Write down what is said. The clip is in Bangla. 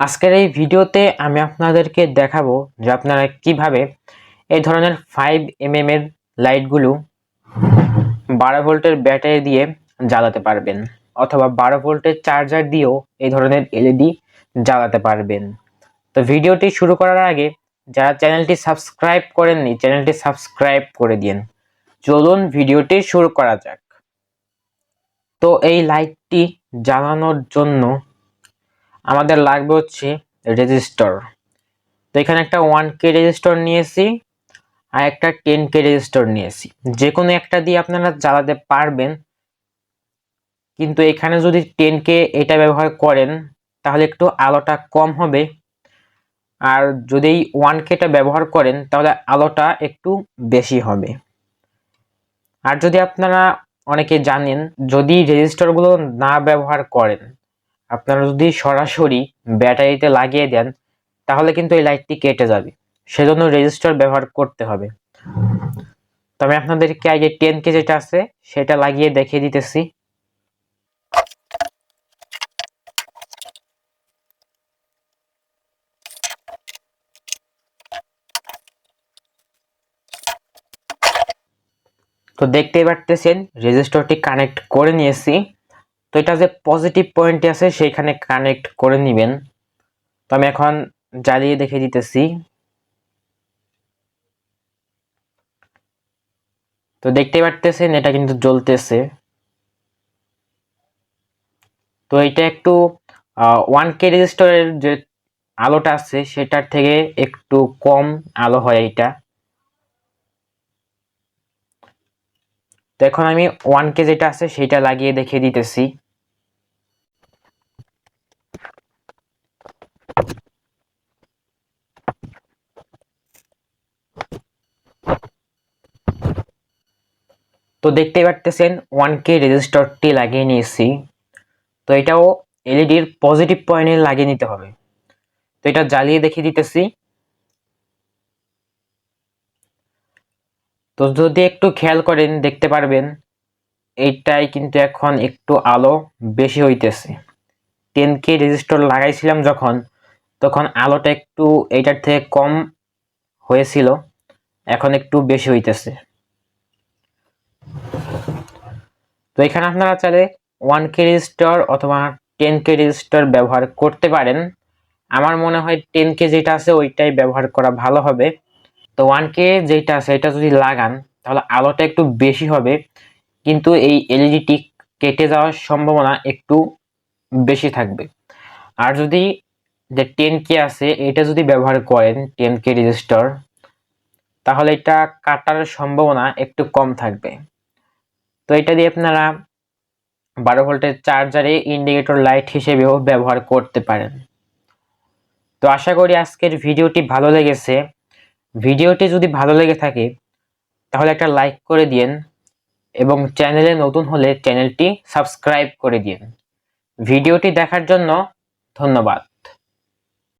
আজকের এই ভিডিওতে আমি আপনাদেরকে দেখাবো যে আপনারা কীভাবে এই ধরনের ফাইভ এম এর লাইটগুলো বারো ভোল্টের ব্যাটারি দিয়ে জ্বালাতে পারবেন, অথবা বারো ভোল্টের চার্জার দিয়েও এই ধরনের এলইডি জ্বালাতে পারবেন। তো ভিডিওটি শুরু করার আগে যারা চ্যানেলটি সাবস্ক্রাইব করেননি, চ্যানেলটি সাবস্ক্রাইব করে দিন। চলুন ভিডিওটি শুরু করা যাক। তো এই লাইটটি জ্বালানোর জন্য আমাদের লাগবে হচ্ছে রেজিস্টার তো এখানে একটা ওয়ান কে রেজিস্টর নিয়েছি আর একটা টেন কে রেজিস্টর নিয়েছি। যে কোনো একটা দিয়ে আপনারা জ্বালাতে পারবেন, কিন্তু এখানে যদি টেন কে এটা ব্যবহার করেন, তাহলে একটু আলোটা কম হবে। আর যদি ওয়ান কেটা ব্যবহার করেন, তাহলে আলোটা একটু বেশি হবে। আর যদি আপনারা অনেকে জানেন, যদি রেজিস্টারগুলো না ব্যবহার করেন আপনারা যদি সরাসরি ব্যাটারিতে লাগিয়ে দেন, তাহলে কিন্তু এই লাইটটি কেটে যাবে। সেজন্য রেজিস্টার ব্যবহার করতে হবে। তবে আপনাদেরকে আগে টেন কে যেটা আছে, সেটা লাগিয়ে দেখিয়ে দিতেছি। তো দেখতেই পারতেছেন, রেজিস্টারটি কানেক্ট করে নিয়েছি। তো এটা যে পজিটিভ পয়েন্টে আছে, সেইখানে কানেক্ট করে নেবেন। তো আমি এখন জ্বালিয়ে দেখে দিতেছি। তো দেখতে পারতেছেন, এটা কিন্তু জ্বলতেছে। তো এটা একটু ওয়ান কে রেজিস্টারের যে আলোটা আছে, সেটার থেকে একটু কম আলো হয় এটা তো এখন আমি ওয়ান কে যেটা আছে, সেটা লাগিয়ে দেখিয়ে দিতেছি। তো দেখতে পারতেছেন ওয়ান কে রেজিস্টারটি লাগিয়ে নিয়েছি। তো এটাও এলইডির পজিটিভ পয়েন্টে লাগিয়ে নিতে হবে। তো এটা জ্বালিয়ে দেখিয়ে দিতেছি। তো যদি একটু খেয়াল করেন, দেখতে পারবেন এইটাই কিন্তু এখন একটু আলো বেশি হইতেছে। টেন কে রেজিস্টার লাগাইছিলাম যখন, তখন আলোটা একটু এইটার থেকে কম হয়েছিল, এখন একটু বেশি হইতেছে। তো এখানে আপনারা চাইলে ওয়ান কে রেজিস্টার অথবা টেন কে রেজিস্টার ব্যবহার করতে পারেন। আমার মনে হয় টেন কে যেটা আছে ওইটাই ব্যবহার করা ভালো হবে। তো ওয়ান কে যেটা আছে, এটা যদি লাগান, তাহলে আলোটা একটু বেশি হবে। কিন্তু এই এলইডিটি কেটে যাওয়ার সম্ভাবনা একটু বেশি থাকবে। আর যদি যে টেন কে আছে, এটা যদি ব্যবহার করেন টেন কে রেজিস্টার তাহলে এটা কাটার সম্ভাবনা একটু কম থাকবে। তো এটা দিয়ে আপনারা বারো ভোল্টের চার্জারে ইন্ডিকেটর লাইট হিসেবেও ব্যবহার করতে পারেন। তো আশা করি আজকের ভিডিওটি ভালো লেগেছে। ভিডিওটি যদি ভালো লেগে থাকে, তাহলে একটা লাইক করে দিন এবং চ্যানেলে নতুন হলে চ্যানেলটি সাবস্ক্রাইব করে দিন ভিডিওটি দেখার জন্য ধন্যবাদ।